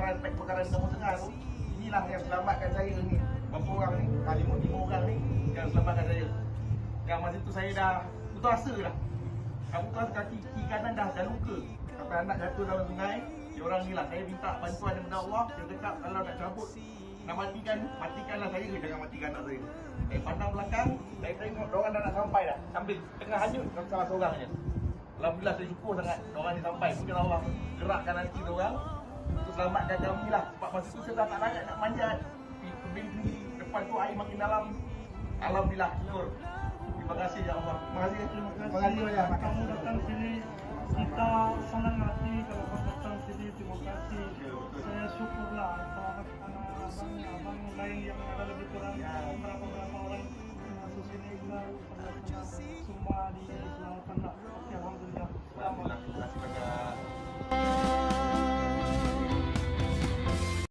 perkara pek perkara semua tengah tu inilah yang selamatkan saya ni. Berapa orang ni? Ah, Paling lima orang ni yang selamatkan saya. Yang masa tu saya dah putus asa dah. Aku kan kaki kiri kanan dah dah luka. Sampai anak jatuh dalam sungai dia orang ni lah saya minta bantuan daripada Allah. Dia cakap kalau nak cabut nak matikan matikanlah saya. Jangan matikan anak saya. Eh pandang belakang saya tengok dia orang dah nak sampai dah. Sambil tengah hanyut dengan salah seorang je. Alhamdulillah saya syukur sangat orang ni sampai. Mungkin Allah gerakkan hati dia orang untuk selamatkan kami lah. Sebab masa tu saya dah tak layak nak manjat. Tebing tinggi, depan tu air makin dalam. Alhamdulillah, syukur. Terima kasih ya Allah. Terima kasih. Terima kasih. Terima kasih banyak. Kamu datang sini, kita senang hati kalau kamu datang sini. Terima kasih. Ya. Saya syukurlah kalau anak abang, abang lain yang ada lebih kurang Ya. berapa berapa orang